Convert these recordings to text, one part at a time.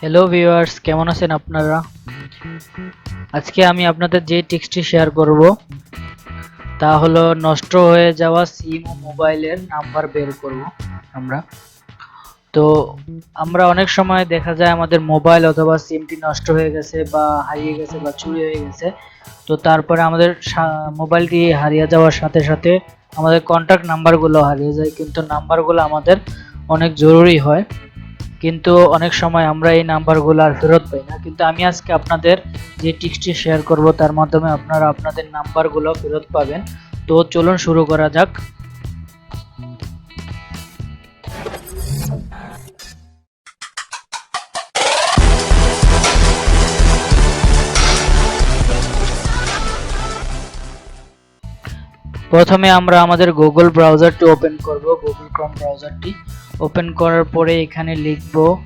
Hello viewers কেমন আছেন আপনারা? আজকে আমি আপনাদের যে টিক্সটি শেয়ার করব, তা হলো নষ্ট হয়ে যাওয়া সিম ও মোবাইলের নাম্বার বের করব আমরা। তো আমরা অনেক সময় দেখা যায় আমাদের মোবাইল অথবা সিমটি নষ্ট হয়ে গেছে বা হারিয়ে গেছে বা চুরি হয়ে গেছে, তো তারপরে আমাদের মোবাইলটি হারিয়ে যাওয়ার সাথে সাথে আমাদের কন্ট্যাক্ট নাম্বারগুলো হারিয়ে যায়, কিন্তু নাম্বারগুলো আমাদের অনেক জরুরি হয়। কিন্তু অনেক সময় আমরা এই নাম্বারগুলো আর ফেরত পাই না। কিন্তু আমি আজকে আপনাদের যে টিক্সটি শেয়ার করব, তার মাধ্যমে আপনারা আপনাদের নাম্বারগুলো ফেরত পাবেন। তো চলুন শুরু করা যাক। প্রথমে আমরা আমাদের গুগল ব্রাউজারটি ওপেন করব গুগল ক্রোম ব্রাউজারটি ওপেন করার পরে এখানে লিখব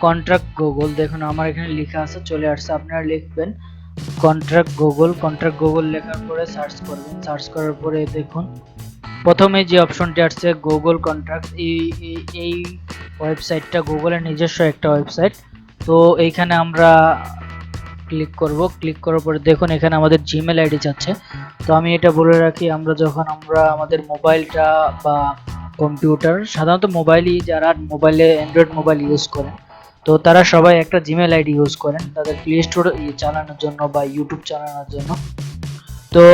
কন্ট্রাক্ট গুগল দেখুন, আমার এখানে লেখা আছে, চলে আসছে। আপনারা লিখবেন কন্ট্রাক্ট গুগল কন্ট্রাক্ট গুগল লেখার পরে সার্চ করবেন। সার্চ করার পরে দেখুন, প্রথমে যে অপশনটি আসছে গুগল কন্ট্রাক্ট এই, এই- ওয়েবসাইটটা গুগলের নিজস্ব একটা ওয়েবসাইট তো এইখানে আমরা ক্লিক করব। ক্লিক করার পরে দেখুন এখানে আমাদের জিমেল আইডি চাচ্ছে তো আমি এটা বলে রাখি, আমরা যখন আমরা আমাদের মোবাইলটা বা কম্পিউটার, সাধারণত মোবাইলই যারা মোবাইলে অ্যান্ড্রয়েড মোবাইল ইউজ করেন, তো তারা সবাই একটা জিমেল আইডি ইউজ করেন, তাদের প্লে স্টোর চালানোর জন্য বা ইউটিউব চালানোর জন্য। তো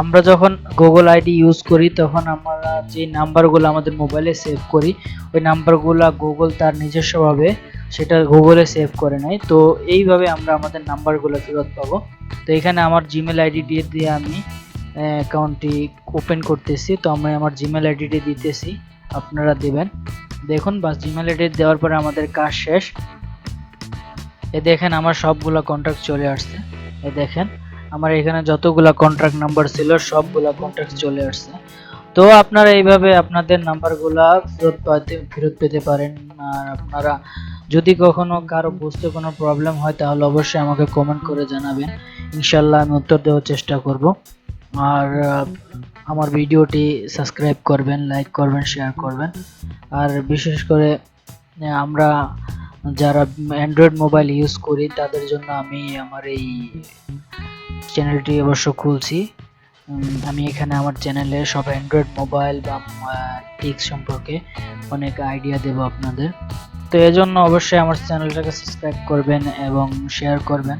আমরা যখন গুগল আইডি ইউজ করি, তখন আমরা যে নাম্বারগুলো আমাদের মোবাইলে সেভ করি, ওই নাম্বারগুলো গুগল তার নিজস্বভাবে সেটা গুগলে সেভ করে নেয়। তো এইভাবে আমরা আমাদের নাম্বারগুলো ফেরত পাবো। তো এখানে আমার জিমেল আইডি দিয়ে দিয়ে আমি অ্যাকাউন্টটি ওপেন করতেছি। তো আমি আমার জিমেল আইডিটি দিতেছি। আপনারা দেবেন। দেখুন, বাস জিমেল আইডি দেওয়ার পরে আমাদের কাজ শেষ। এ দেখেন, আমার সবগুলা কন্ট্যাক্ট চলে আসছে। এ দেখেন, আমার এখানে যতগুলা কন্ট্রাক্ট নাম্বার ছিল, সবগুলা কন্ট্রাক্ট চলে আসছে। তো আপনারা এইভাবে আপনাদের নাম্বারগুলা ফেরত পাতে ফেরত পেতে পারেন। আর আপনারা যদি কখনো কারও বুঝতে কোনো প্রবলেম হয়, তাহলে অবশ্যই আমাকে কমেন্ট করে জানাবেন। ইনশাল্লাহ আমি উত্তর দেওয়ার চেষ্টা করব। আর আমার ভিডিওটি সাবস্ক্রাইব করবেন লাইক করবেন শেয়ার করবেন। আর বিশেষ করে আমরা যারা অ্যান্ড্রয়েড মোবাইল ইউজ করি, তাদের জন্য আমি আমার এই চ্যানেলটি অবশ্য খুলছি। আমি এখানে আমার চ্যানেলে সব অ্যান্ড্রয়েড মোবাইল বা টিক্স সম্পর্কে অনেক আইডিয়া দেব আপনাদের। তো এজন্য অবশ্যই আমার চ্যানেলটাকে সাবস্ক্রাইব করবেন এবং শেয়ার করবেন।